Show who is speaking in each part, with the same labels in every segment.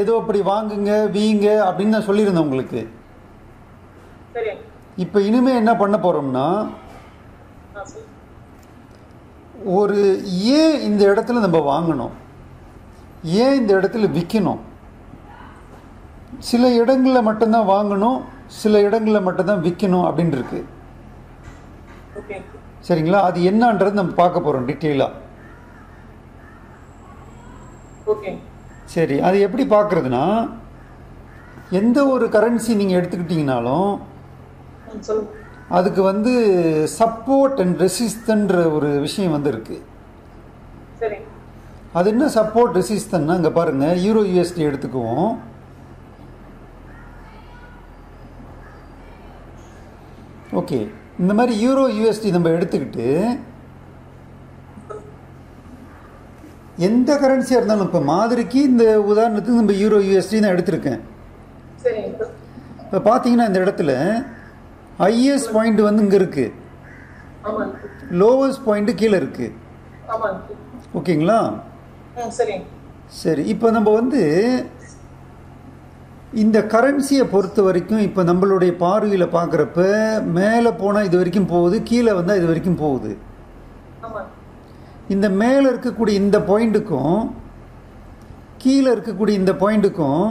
Speaker 1: ஏதோ அப்படி வாங்குங்க வீங்க அப்படின்னு நான் சொல்லியிருந்தேன் உங்களுக்கு. இப்போ இனிமே என்ன பண்ண போகிறோம்னா ஒரு ஏன் இந்த இடத்துல நம்ம வாங்கணும்? ஏன் இந்த இடத்துல விற்கணும் சில இடங்களில் மட்டும்தான் வாங்கணும் சில இடங்களில் மட்டும்தான் விற்கணும் அப்படின்னு இருக்கு. சரிங்களா? அது என்னன்றது நம்ம பார்க்க போகிறோம் டீட்டெயிலாக சரி அது எப்படி பார்க்குறதுனா எந்த ஒரு கரன்சி நீங்கள் எடுத்துக்கிட்டிங்கனாலும் அதுக்கு வந்து சப்போர்ட் அண்ட் ரெசிஸ்டன்ற ஒரு விஷயம் வந்து இருக்குது
Speaker 2: சரி.
Speaker 1: அது என்ன சப்போர்ட் ரெசிஸ்டன்னா இங்கே பாருங்கள் யூரோ யூஎஸ்டி எடுத்துக்குவோம். ஓகே இந்த மாதிரி யூரோ யூஎஸ்டி நம்ம எடுத்துக்கிட்டு எந்த கரன்சியாக இருந்தாலும் இப்போ மாதிரிக்கு இந்த உதாரணத்துக்கு நம்ம யூரோ யூஎஸ்டி நான் எடுத்திருக்கேன். இப்போ. பார்த்தீங்கன்னா இந்த இடத்துல ஐஎஸ் பாயிண்ட் வந்து இங்கே இருக்குது லோவஸ்ட் பாயிண்ட்டு கீழே இருக்குது ஓகேங்களா?
Speaker 2: சரி.
Speaker 1: இப்போ நம்ம வந்து இந்த கரன்சியை பொறுத்த வரைக்கும் இப்போ நம்மளுடைய பார்வையில் பார்க்குறப்ப மேலே போனால் இது வரைக்கும் போகுது கீழே வந்தால் இது வரைக்கும் போகுது. இந்த மேலே இருக்கக்கூடிய இந்த பாயிண்ட்டுக்கும் கீழே இருக்கக்கூடிய இந்த பாயிண்ட்டுக்கும்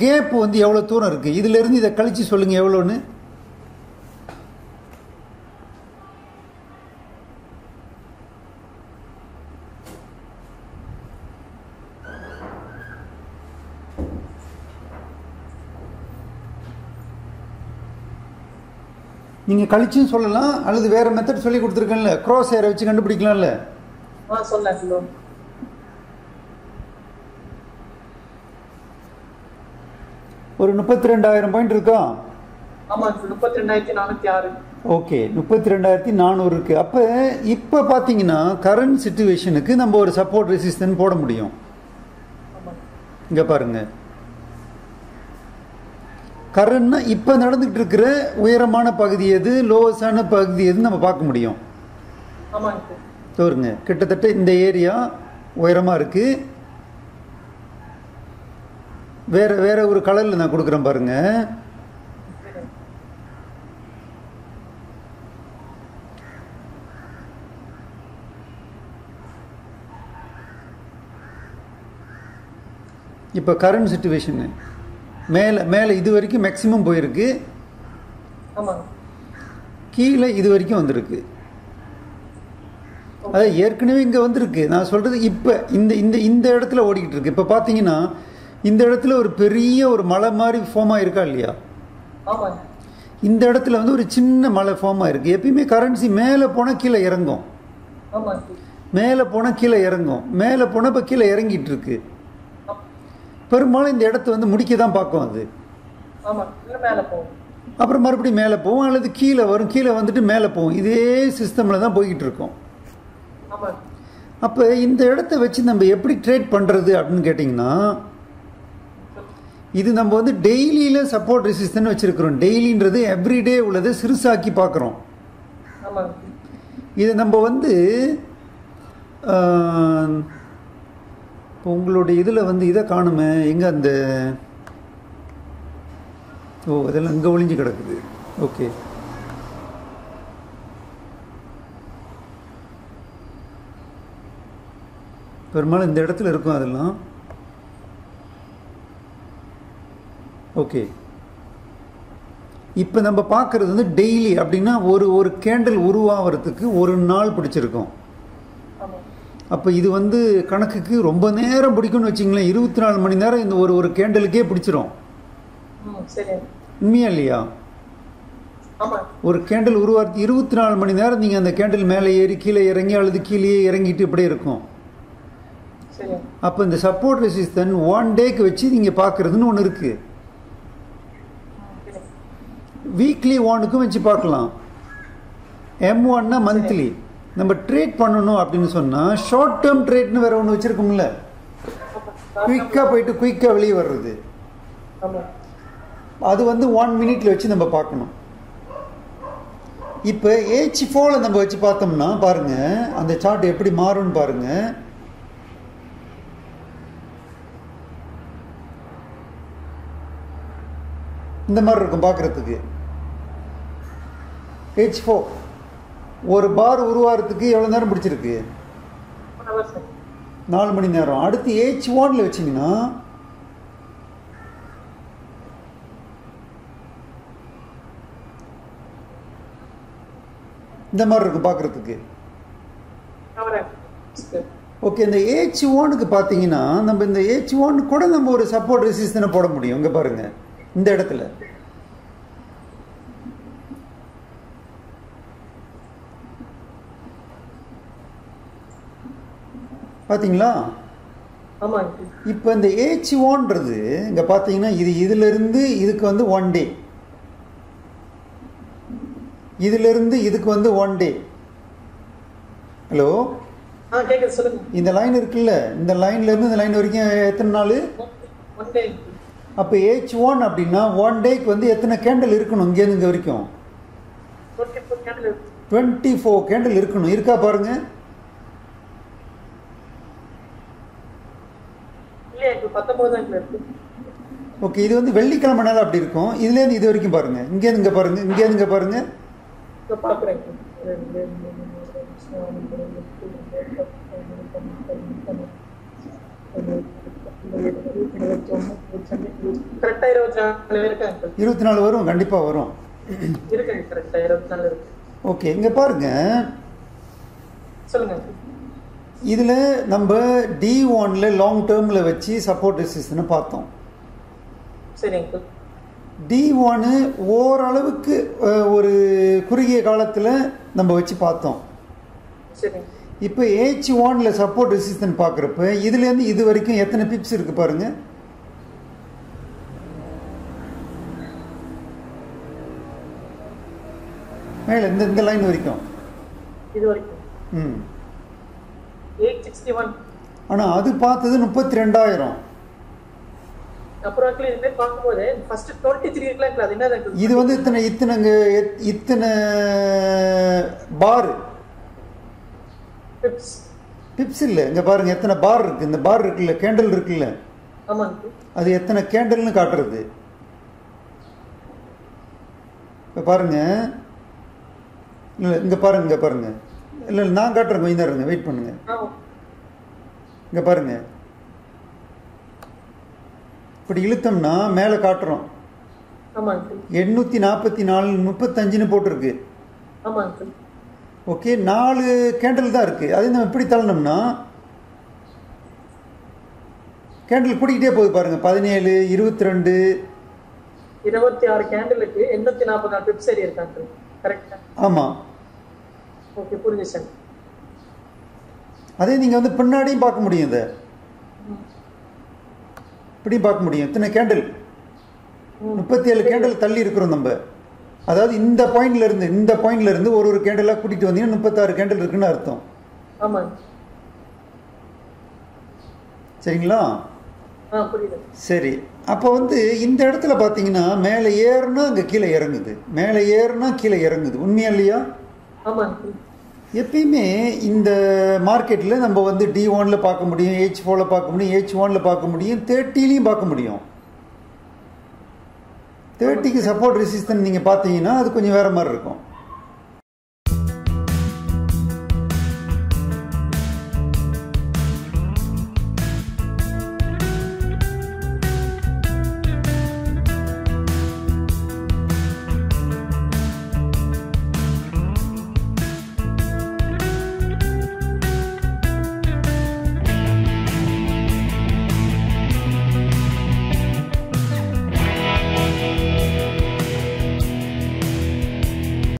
Speaker 1: கேப் வந்து எவ்வளோ தூரம் இருக்குது இதிலேருந்து இதை கழித்து சொல்லுங்கள் எவ்வளோன்னு நீங்கள் கழிச்சும் சொல்லலாம் அல்லது வேறு மெத்தட் சொல்லி கொடுத்துருக்கேன்ல க்ராஸ் ஏரை வச்சு கண்டுபிடிக்கலாம்ல.
Speaker 2: கிலோ
Speaker 1: ஒரு முப்பத்தி ரெண்டாயிரம் பாயிண்ட் இருக்கா?
Speaker 2: ஆமாங்க முப்பத்தி ரெண்டாயிரத்தி நானூற்றி ஆறு.
Speaker 1: ஓகே முப்பத்தி ரெண்டாயிரத்தி நானூறு இருக்குது அப்போ இப்போ பார்த்தீங்கன்னா கரண்ட் சுச்சுவேஷனுக்கு நம்ம ஒரு சப்போர்ட் ரெசிஸ்டன்ட் போட முடியும். இங்கே பாருங்க. கரண்ட்னா இப்போ நடந்துகிட்டு இருக்கிற உயரமான பகுதி எது லோவஸ்டான பகுதி எதுன்னு நம்ம பார்க்க முடியும்.
Speaker 2: ஆமாங்க
Speaker 1: தோருங்க. கிட்டத்தட்ட இந்த ஏரியா உயரமாக இருக்குது வேற வேற ஒரு கலரில் நான் கொடுக்குறேன் பாருங்க.
Speaker 2: சரி
Speaker 1: இப்போ கரண்ட் சுச்சுவேஷனு மேலே மேலே இது வரைக்கும் மேக்ஸிமம் போயிருக்கு. கீழே இது வரைக்கும் வந்திருக்கு. அது ஏற்கனவே இங்கே வந்திருக்கு. நான் சொல்கிறது இப்போ இந்த இந்த இந்த இடத்துல ஓடிக்கிட்டு இருக்கு. இப்போ பார்த்தீங்கன்னா இந்த இடத்துல ஒரு பெரிய ஒரு மலை மாதிரி ஃபார்ம் ஆயிருக்கா இல்லையா? இந்த இடத்துல வந்து ஒரு சின்ன மலை ஃபார்ம் ஆயிருக்கு. எப்பயுமே கரன்சி மேலே போனால் கீழே இறங்கும். மேலே போனால் கீழே இறங்கும். மேலே போனால் இப்போ கீழே இறங்கிட்டு இருக்கு. பெரும்பாலும் இந்த இடத்த வந்து முடிக்க தான் பார்க்கும் அது. அப்புறம் மறுபடியும் மேலே போகும் அல்லது கீழே வரும். கீழே வந்துட்டு மேலே போகும். இதே சிஸ்டமில் தான் போய்கிட்டு இருக்கோம். அப்போ இந்த இடத்த வச்சு நம்ம எப்படி ட்ரேட் பண்ணுறது அப்படின்னு கேட்டிங்கன்னா இது நம்ம வந்து டெய்லியில் சப்போர்ட் ரெசிஸ்டன் வச்சுருக்கிறோம். டெய்லின்றது எவ்ரிடே உள்ளதை சிறுசாக்கி பார்க்குறோம். இதை நம்ம வந்து இப்போ உங்களுடைய இதில் வந்து இதை காணுமே. எங்கே அந்த ஓ இதெல்லாம் இங்கே ஒளிஞ்சு கிடக்குது. ஓகே. பெரும்பாலும் இந்த இடத்துல இருக்கும் அதெல்லாம். ஓகே இப்போ நம்ம பார்க்குறது வந்து டெய்லி அப்படின்னா ஒரு ஒரு கேண்டில் உருவாகிறதுக்கு ஒரு நாள் பிடிச்சிருக்கும். அப்போ இது வந்து கணக்குக்கு ரொம்ப நேரம் பிடிக்கும்னு வச்சிங்களேன். இருபத்தி நாலு மணி நேரம் இந்த ஒரு ஒரு கேண்டலுக்கே பிடிச்சிரும். உண்மையா இல்லையா? ஒரு கேண்டில் உருவாகிறது இருபத்தி நாலு மணி நேரம் நீங்கள் அந்த கேண்டில் மேலே ஏறி கீழே இறங்கி அல்லது கீழே இறங்கிட்டு இப்படியே இருக்கும். அப்போ இந்த சப்போர்ட் ரெசிஸ்டன் ஒன் டேக்கு வச்சு நீங்கள் பார்க்குறதுன்னு ஒன்று இருக்குது வீக்லி ஒனுக்கும் வச்சு பார்க்கலாம். எம் ஒன்னா மந்த்லி நம்ம ட்ரேட் பண்ணணும் அப்படின்னு சொன்னால் ஷார்ட் டேர்ம் ட்ரேட்னு வேற ஒன்று வச்சுருக்கோம்ல. குயிக்காக போயிட்டு குயிக்காக வெளியே வர்றது. அது வந்து ஒன் மினிட்ல வச்சு நம்ம பார்க்கணும். இப்போ ஏச் ஃபோவில் நம்ம வச்சு பார்த்தோம்னா பாருங்க அந்த சார்ட் எப்படி மாறும்னு பாருங்க. இந்த மாதிரி இருக்கும் பார்க்குறதுக்கு. ஹெச் ஃபோர் ஒரு பார் உருவாகிறதுக்கு எவ்வளோ நேரம் பிடிச்சிருக்கு? நாலு மணி நேரம். அடுத்து ஹெச் ஒன்ல வச்சிங்கன்னா இந்த மாதிரி இருக்கும் பார்க்குறதுக்கு. ஓகே இந்த ஏச் ஒனுக்கு பார்த்தீங்கன்னா நம்ம இந்த ஏச் ஒன் கூட நம்ம ஒரு சப்போர்ட் ரெசிஸ்டனை போட முடியும். இங்கே பாருங்க. இந்த இடத்துல. பார்த்தீங்களா இப்போ இந்த ஏச் ஓன்றது இங்கே பார்த்தீங்கன்னா இது இதிலிருந்து இதுக்கு வந்து ஒன் டே இதிலிருந்து இதுக்கு வந்து ஒன் டே ஹலோ இந்த லைன் இருக்குல்ல இந்த லைன்லேருந்து இந்த லைன் வரைக்கும் எத்தனை நாள்? அப்போ ஏச் ஒன் அப்படின்னா ஒன் டேக்கு வந்து எத்தனை கேண்டில் இருக்கணும் இங்கேருந்து இங்கே வரைக்கும்?
Speaker 2: டுவெண்ட்டி ஃபோர் கேண்டில்
Speaker 1: இருக்கணும். இருக்கா பாருங்க. ஓகே இது வந்து வெள்ளிக்கிழமை நாள் அப்படி இருக்கும். இதுலேருந்து இது வரைக்கும் பாருங்க. இங்கேருந்து இங்கே பாருங்க. இங்கேருந்து இங்கே பாருங்க
Speaker 2: பார்க்குறேன். இருபத்தி நாலு
Speaker 1: வரும் கண்டிப்பாக வரும். ஓகே இங்கே பாருங்க. இதில் நம்ம டி ஒன்ல லாங் டேர்மில் வச்சு சப்போர்ட் ரெசிஸ்டனை பார்த்தோம். டி ஒன்னு ஓரளவுக்கு ஒரு குறுகிய காலத்தில் நம்ம வச்சு பார்த்தோம். இப்போ ஏச் ஒன்ல சப்போர்ட் ரெசிஸ்டன் பார்க்குறப்ப இதுலேருந்து இது வரைக்கும் எத்தனை பிப்ஸ் இருக்கு பாருங்க? மேலே இந்த இந்த லைன் வரைக்கும்.
Speaker 2: இது வரைக்கும்.
Speaker 1: ம்.
Speaker 2: எயிட் சிக்ஸ்டி ஒன்
Speaker 1: ஆனால் அது பார்த்தது முப்பத்தி ரெண்டாயிரம்
Speaker 2: அப்புறம் uncle இது பார்க்கும்போது ஃபர்ஸ்ட் டுவெண்ட்டி த்ரீ இருக்கலாம் uncle. அது uncle?
Speaker 1: இது வந்து இத்தனை இத்தனைங்க இத்தனை பார்
Speaker 2: Pips.
Speaker 1: பிப்ஸ் இல்லை. இங்கே பாருங்க எத்தனை பார் இருக்கு. இந்த பார் இருக்குல்ல கேண்டில் இருக்குல்ல. அது எத்தனை கேண்டில்னு காட்டுறது. இப்போ பாருங்க. இல்லை இங்கே பாருங்க இங்கே பாருங்க. இல்லை நான் காட்டுறேன். கொஞ்சம் இருங்க வெயிட் பண்ணுங்க. இங்கே பாருங்க. இப்படி இழுத்தோம்னா மேலே காட்டுறோம். எண்ணூற்றி நாற்பத்தி நாலு முப்பத்தஞ்சுன்னு போட்டிருக்கு. ஓகே நாலு கேண்டில் தான் இருக்குது அதே நம்ம எப்படி தள்ளணும்னா கேண்டில் கூட்டிக்கிட்டே போகுது பாருங்க. பதினேழு இருபத்தி ரெண்டு
Speaker 2: இருபத்தி ஆறு கேண்டிலுக்கு எண்ணூத்தி நாற்பது நாலு பிப்ஸ் ஏறி இருக்கு uncle. கரெக்டா
Speaker 1: ஆமாம்
Speaker 2: ஓகே புரிஞ்சு சார்.
Speaker 1: அதே நீங்கள் வந்து பின்னாடியும் பார்க்க முடியும் இதை. இப்படியும் பார்க்க முடியும். இத்தனை கேண்டில் முப்பத்தி ஏழு கேண்டில் தள்ளி இருக்கிறோம் நம்ம. அதாவது இந்த பாயிண்ட்ல இருந்து இந்த பாயிண்ட்ல இருந்து ஒரு ஒரு கேண்டிலாக கூட்டிட்டு வந்தீங்கன்னா முப்பத்தாறு கேண்டில் இருக்குன்னு அர்த்தம்.
Speaker 2: ஆமா.
Speaker 1: சரிங்களா? சரி. அப்போ வந்து இந்த இடத்துல பார்த்தீங்கன்னா மேலே ஏறுனா அங்கே கீழே இறங்குது. மேலே ஏறுனா கீழே இறங்குது. உண்மையா இல்லையா. எப்பயுமே இந்த மார்க்கெட்டில் நம்ம வந்து டி ஒனில் பார்க்க முடியும் ஹெச் ஃபோரில் பார்க்க முடியும் ஹெச் ஒனில் பார்க்க முடியும் தேர்ட்டிலையும் பார்க்க முடியும். தேர்ட்டிக்கு சப்போர்ட் ரெசிஸ்டன் நீங்கள் பார்த்தீங்கன்னா அது கொஞ்சம் வேறு மாதிரி இருக்கும்.